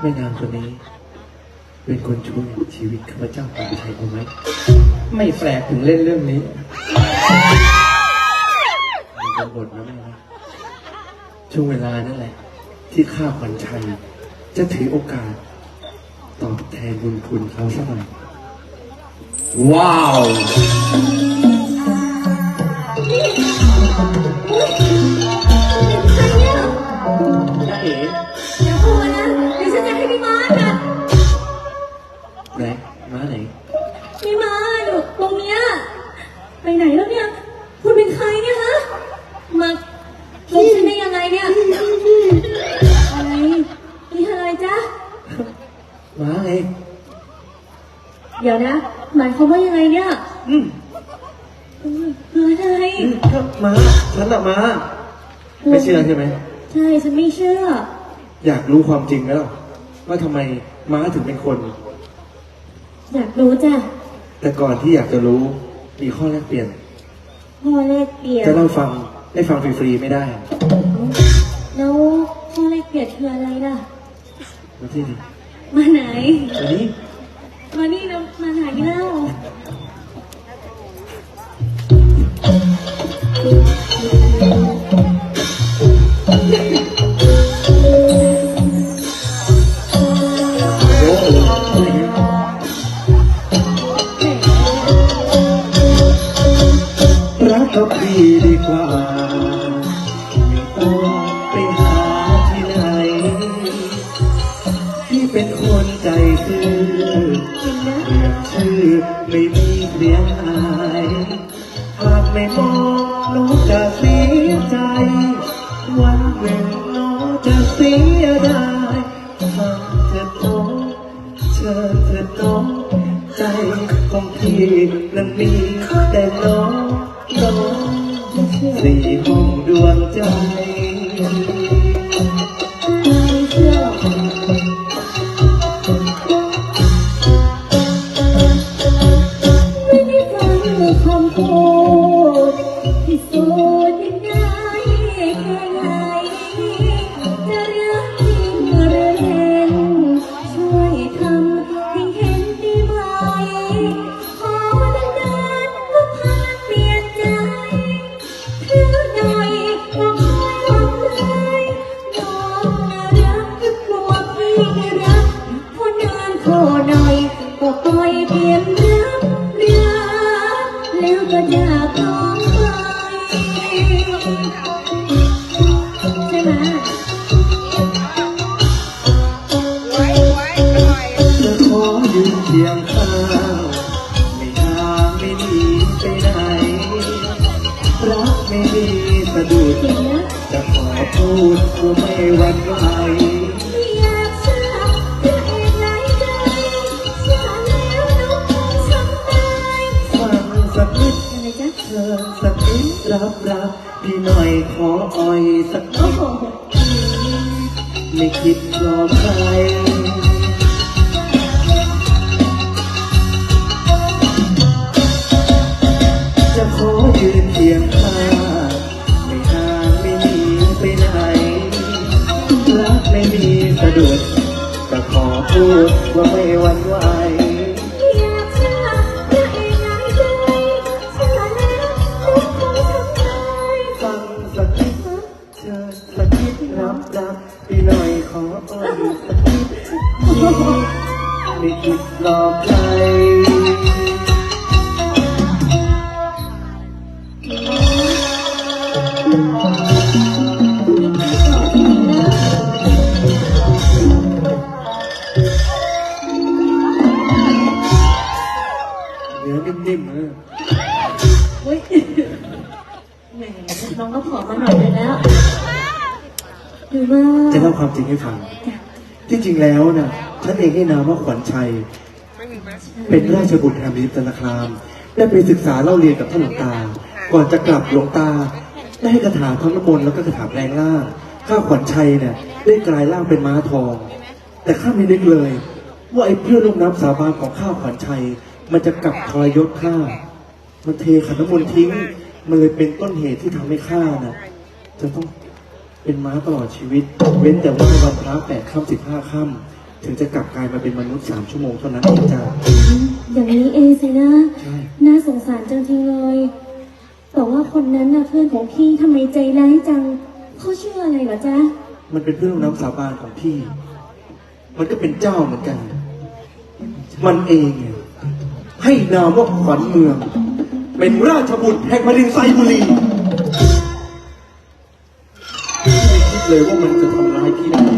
แม่นางคนนี้ เป็นคนช่วยชีวิตข้าพเจ้าขวัญชัยเอาไหมไม่แปลกถึงเล่นเรื่องนี้มีกำหนดนะแม่นะช่วงเวลานั่นแหละ ที่ข้าขวัญชัย จะถือโอกาส ตอบแทนบุญคุณเขาสักหน่อยว้าว ไหนม้าไหนพี่ม้าอยู่ตรงเนี้ยไปไหนแล้วเนี่ย คุณเป็นใครเนี่ยฮะ มาลงฉันได้ยังไงเนี่ย อะไรนี่อะไรจ๊ะ ม้าไงเดี๋ยวนะ หมายความว่ายังไงเนี่ยอืมเออคืออะไรอืมก็ม้าฉันอะม้าไม่เชื่อใช่ไหม ใช่ฉันไม่เชื่อ อยากรู้ความจริงไหมล่ะว่าทำไมม้าถึงเป็นคน อยากรู้จ้ะแต่ก่อนที่อยากจะรู้มีข้อแลกเปลี่ยนพ่อแลกเปลี่ยนจะเล่าฟังได้ฟังฟรีๆไม่ได้แล้วพ่อแลกเปลี่ยนคืออะไรล่ะมาที่นี่มาไหน วันนี้ มานี่นะมาไหนเล่า ชื่อไม่มีเสียงอายหากไม่มองน้องจะเสียใจ วันหนึ่งน้องจะเสียดายฟังเถิดน้องเชิญเถิดน้องใจของพี่นั้นมีแต่น้องน้องสี่ห้องดวงใจ แล้วก็จากน้องไปใช่ไหมจะขอยืนเคียงข้างไม่ห่างไม่หนีไปไหนรักไม่มีสะดุดจะขอพูดว่าไม่หวั่นไหว สักนิดรับรักพี่หน่อยขออ่อยสักนิดไม่คิดรอใครจะขอยืนเคียงข้างไม่ห่างไม่หนีไปไหนรักไม่มีสะดุดก็ขอพูดว่าไม่หวั่นไหว สักนิดเชิญสักนิดรับรักพี่หน่อยขออ้อนสักนิดไม่คิดหลอกใครเนื้อนิ่มๆนะเน้องก็ผอมมาหน่อยเลยแล้วหรือว่าจะเล่าความจริงให้ฟัง ที่จริงแล้วนะฉันเองให้นามว่าขวัญชัย เป็นราชบุตรแห่งดินตนคราม ได้ไปศึกษาเล่าเรียนกับท่านหลวงตา ก่อนจะกลับหลวงตา ได้ให้คาถาทั้งน้ำมนต์แล้วก็คาถาแปลงร่างข้าขวัญชัยเนี่ยได้กลายร่างเป็นม้าทอง แต่ข้าไม่นึกเลย ว่าไอ้เพื่อนลูกน้ำสาบานของข้าขวัญชัย มันจะกลับทรยศข้ามันเทขันน้ำมนต์ทิ้ง มันเลยเป็นต้นเหตุที่ทำให้ข้าน่ะ จะต้องเป็นม้าตลอดชีวิต เว้นแต่ว่าในวันพระแปดค่ำสิบห้าค่ำถึงจะกลับกลายมาเป็นมนุษย์สามชั่วโมงเท่านั้นเองจ้าอย่างนี้เองสินะ ใช่น่าสงสารจังทีเลยแต่ว่าคนนั้นน่ะเพื่อนของพี่ทำไมใจร้ายจังเขาชื่ออะไรเหรอจ๊ะมันเป็นเพื่อนร่วมน้ำสาบานของพี่ มันก็เป็นเจ้าเหมือนกัน มันเองเนี่ยให้นามว่าขวัญเมือง เป็นราชบุตรแห่งแผ่นดินไซบุรีไม่คิดเลยว่ามันจะทำร้ายพี่ได้